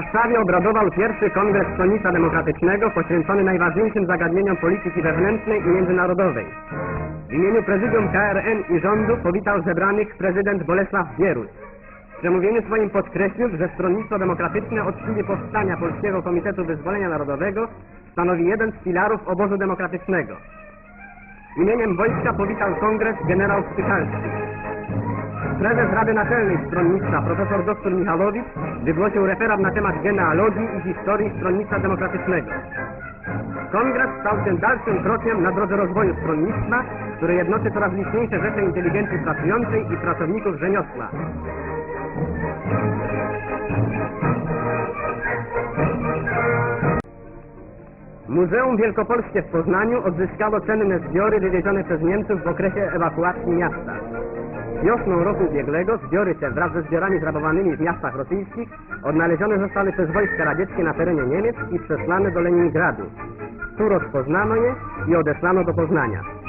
Warszawie obradował pierwszy Kongres Stronnictwa Demokratycznego poświęcony najważniejszym zagadnieniom polityki wewnętrznej i międzynarodowej. W imieniu prezydium KRN i rządu powitał zebranych prezydent Bolesław Bieruś. W przemówieniu swoim podkreślił, że Stronnictwo Demokratyczne od chwili powstania Polskiego Komitetu Wyzwolenia Narodowego stanowi jeden z filarów obozu demokratycznego. Imieniem wojska powitał kongres generał Stychalski. Prezes Rady Naczelnej Stronnictwa, profesor dr Michalowicz, wygłosił referat na temat genealogii i historii Stronnictwa Demokratycznego. Kongres stał się dalszym krokiem na drodze rozwoju stronnictwa, które jednoczy coraz liczniejsze rzesze inteligencji pracującej i pracowników rzemiosła. Muzeum Wielkopolskie w Poznaniu odzyskało cenne zbiory wywiezione przez Niemców w okresie ewakuacji miasta. Wiosną roku ubiegłego zbiory te wraz ze zbiorami zrabowanymi w miastach rosyjskich odnalezione zostały przez wojska radzieckie na terenie Niemiec i przesłane do Leningradu. Tu rozpoznano je i odesłano do Poznania.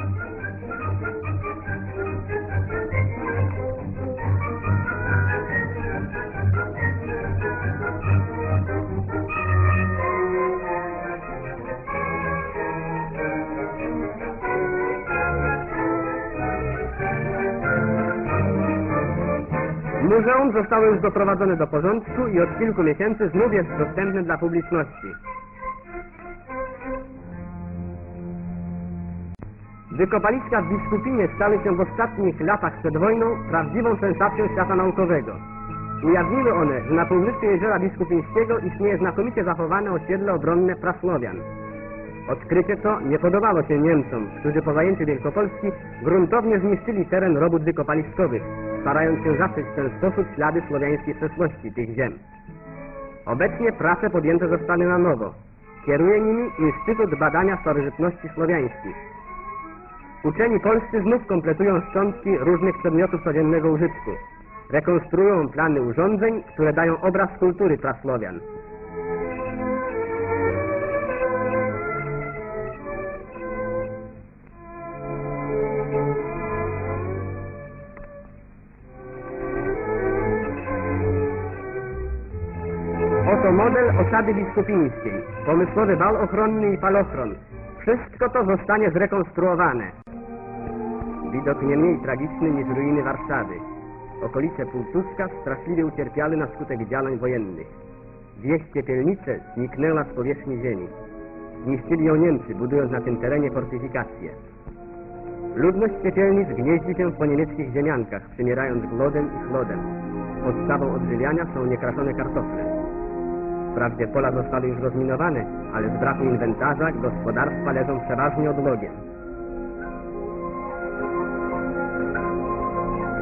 Muzeum zostało już doprowadzone do porządku i od kilku miesięcy znów jest dostępne dla publiczności. Wykopaliska w Biskupinie stały się w ostatnich latach przed wojną prawdziwą sensacją świata naukowego. Ujawniły one, że na półwyspie Jeziora Biskupińskiego istnieje znakomicie zachowane osiedle obronne Prasłowian. Odkrycie to nie podobało się Niemcom, którzy po zajęciu Wielkopolski gruntownie zniszczyli teren robót wykopaliskowych, starając się zaszyć w ten sposób ślady słowiańskiej przeszłości tych ziem. Obecnie prace podjęte zostały na nowo. Kieruje nimi Instytut Badania Starożytności Słowiańskich. Uczeni polscy znów kompletują szczątki różnych przedmiotów codziennego użytku. Rekonstruują plany urządzeń, które dają obraz kultury prasłowian. Osady biskupińskiej, pomysłowy wal ochronny i falochron. Wszystko to zostanie zrekonstruowane. Widok nie mniej tragiczny niż ruiny Warszawy. Okolice Półtuska straszliwie ucierpiały na skutek działań wojennych. Wieś Piepielnice zniknęła z powierzchni ziemi. Zniszczyli ją Niemcy, budując na tym terenie fortyfikacje. Ludność Piepielnic gnieździ się po niemieckich ziemiankach, przymierając głodem i chłodem. Podstawą odżywiania są niekraszone kartofle. Wprawdzie pola zostały już rozminowane, ale z braku inwentarza gospodarstwa leżą przeważnie odlogiem.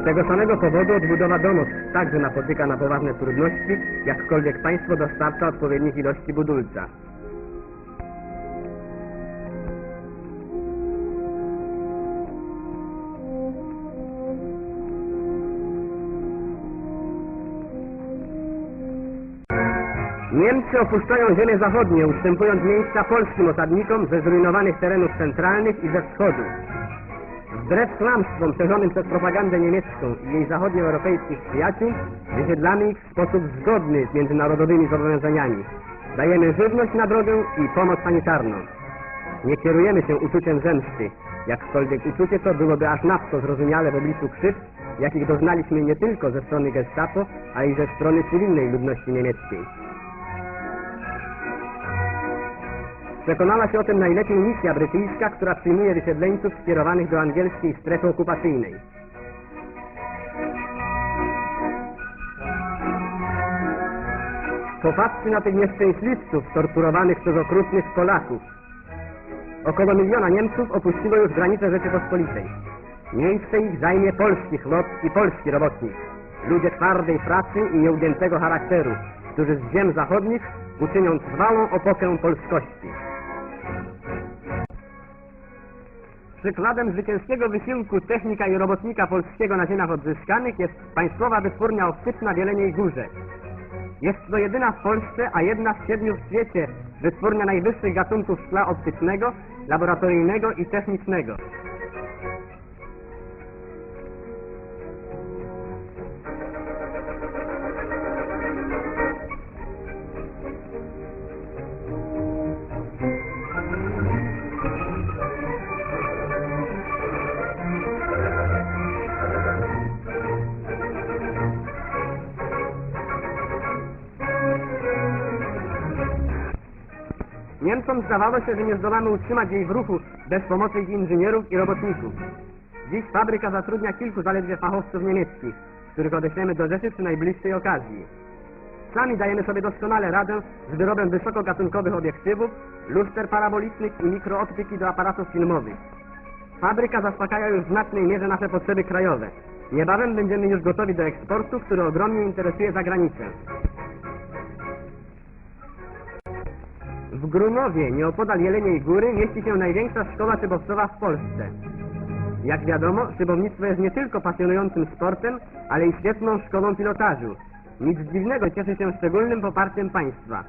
Z tego samego powodu odbudowa domostw także napotyka na poważne trudności, jakkolwiek państwo dostarcza odpowiednich ilości budulca. Niemcy opuszczają ziemię zachodnie, ustępując miejsca polskim osadnikom ze zrujnowanych terenów centralnych i ze wschodu. Wbrew kłamstwom szerzonym przez propagandę niemiecką i jej zachodnioeuropejskich przyjaciół, wysiedlamy ich w sposób zgodny z międzynarodowymi zobowiązaniami. Dajemy żywność na drogę i pomoc sanitarną. Nie kierujemy się uczuciem zemsty, jakkolwiek uczucie to byłoby aż nadto zrozumiale w obliczu krzywd, jakich doznaliśmy nie tylko ze strony gestapo, ale i ze strony cywilnej ludności niemieckiej. Przekonała się o tym najlepiej misja brytyjska, która przyjmuje wysiedleńców skierowanych do angielskiej strefy okupacyjnej. Popatrzcie na tych nieszczęśliwców torturowanych przez okrutnych Polaków. Około miliona Niemców opuściło już granice Rzeczypospolitej. Miejsce ich zajmie polski chłop i polski robotnik. Ludzie twardej pracy i nieugiętego charakteru, którzy z ziem zachodnich uczynią trwałą opokę polskości. Przykładem zwycięskiego wysiłku technika i robotnika polskiego na ziemiach odzyskanych jest Państwowa Wytwórnia Optyczna w Jeleniej Górze. Jest to jedyna w Polsce, a jedna z siedmiu w świecie wytwórnia najwyższych gatunków szkla optycznego, laboratoryjnego i technicznego. Niemcom zdawało się, że nie zdołamy utrzymać jej w ruchu bez pomocy ich inżynierów i robotników. Dziś fabryka zatrudnia kilku zaledwie fachowców niemieckich, których odeślemy do Rzeszy przy najbliższej okazji. Sami dajemy sobie doskonale radę z wyrobem wysokogatunkowych obiektywów, luster parabolicznych i mikrooptyki do aparatów filmowych. Fabryka zaspokaja już w znacznej mierze nasze potrzeby krajowe. Niebawem będziemy już gotowi do eksportu, który ogromnie interesuje zagranicę. W Grunowie, nieopodal Jeleniej Góry, mieści się największa szkoła szybowcowa w Polsce. Jak wiadomo, szybownictwo jest nie tylko pasjonującym sportem, ale i świetną szkołą pilotażu. Nic dziwnego cieszy się szczególnym poparciem państwa.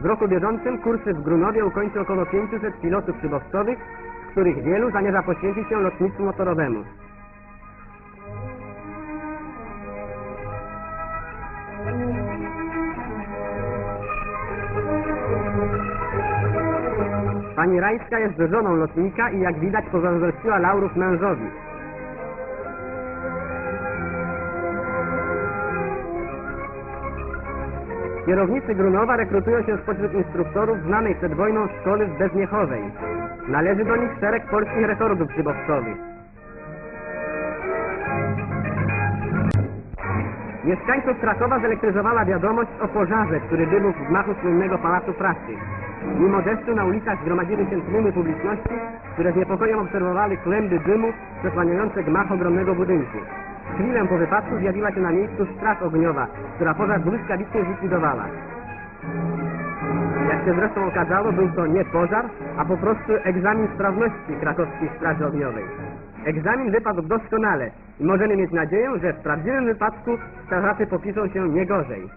W roku bieżącym kursy w Grunowie ukończy około 500 pilotów szybowcowych, z których wielu zamierza poświęcić się lotnictwu motorowemu. Pani Rajska jest żoną lotnika i jak widać pozazdrościła laurów mężowi. Kierownicy Grunowa rekrutują się spośród instruktorów znanej przed wojną szkoły w Bezmiechowej. Należy do nich szereg polskich rekordów szybowcowych. Mieszkańców Krakowa zelektryzowała wiadomość o pożarze, który wybuchł w gmachu słynnego Pałacu Pracy. Mimo deszczu na ulicach zgromadziły się tłumy publiczności, które z niepokojem obserwowały kłęby dymu przesłaniające gmach ogromnego budynku. Chwilę po wypadku zjawiła się na miejscu straż ogniowa, która pożar błyskawicznie zlikwidowała. Jak się zresztą okazało, był to nie pożar, a po prostu egzamin sprawności krakowskiej straży ogniowej. Egzamin wypadł doskonale i możemy mieć nadzieję, że w prawdziwym wypadku strażacy popiszą się nie gorzej.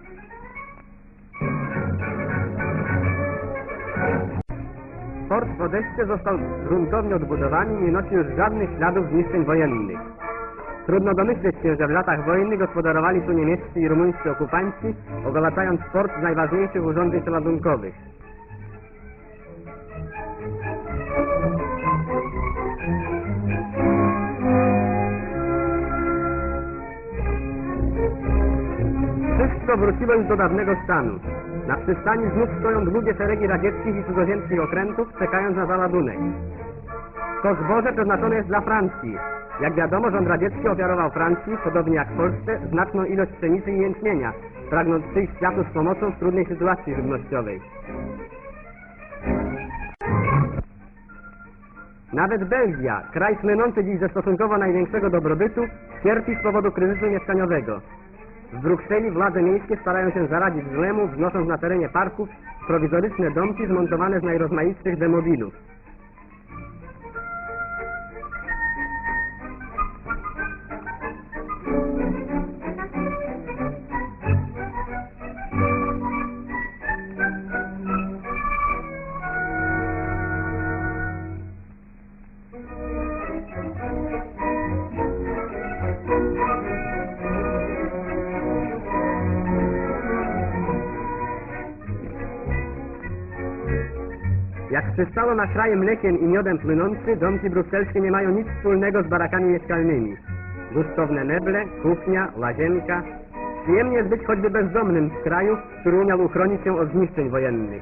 Fort w Odeście został gruntownie odbudowany i nie nosi już żadnych śladów zniszczeń wojennych. Trudno domyśleć się, że w latach wojennych gospodarowali tu niemieccy i rumuńscy okupanci, ogołacając port z najważniejszych urządzeń przeładunkowych. Wszystko wróciło już do dawnego stanu. Na przystani znów stoją długie szeregi radzieckich i cudzoziemskich okrętów, czekając na załadunek. To zboże przeznaczone jest dla Francji. Jak wiadomo, rząd radziecki ofiarował Francji, podobnie jak Polsce, znaczną ilość pszenicy i jęczmienia, pragnąc przyjść światu z pomocą w trudnej sytuacji żywnościowej. Nawet Belgia, kraj słynący dziś ze stosunkowo największego dobrobytu, cierpi z powodu kryzysu mieszkaniowego. W Brukseli władze miejskie starają się zaradzić zlemu, wznosząc na terenie parków prowizoryczne domki zmontowane z najrozmaitszych demobilów. Jak przystało na kraje mlekiem i miodem płynący, domki brukselskie nie mają nic wspólnego z barakami mieszkalnymi. Gustowne meble, kuchnia, łazienka. Przyjemnie jest być choćby bezdomnym w kraju, który umiał uchronić się od zniszczeń wojennych.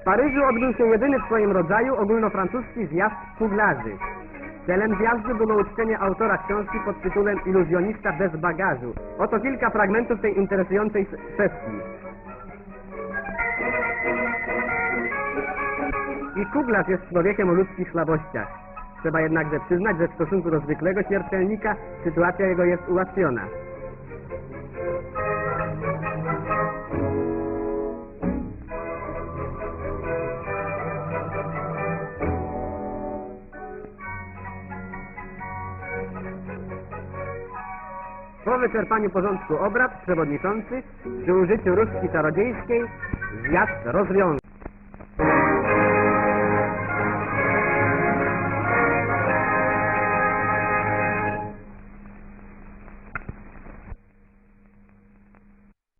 W Paryżu odbył się jedyny w swoim rodzaju ogólnofrancuski zjazd kuglarzy. Celem zjazdu było uczczenie autora książki pod tytułem Iluzjonista bez bagażu. Oto kilka fragmentów tej interesującej sesji. I kuglarz jest człowiekiem o ludzkich słabościach. Trzeba jednakże przyznać, że w stosunku do zwykłego śmiertelnika sytuacja jego jest ułatwiona. Po wyczerpaniu porządku obrad przewodniczący przy użyciu różdżki czarodziejskiej zjazd rozwiązał.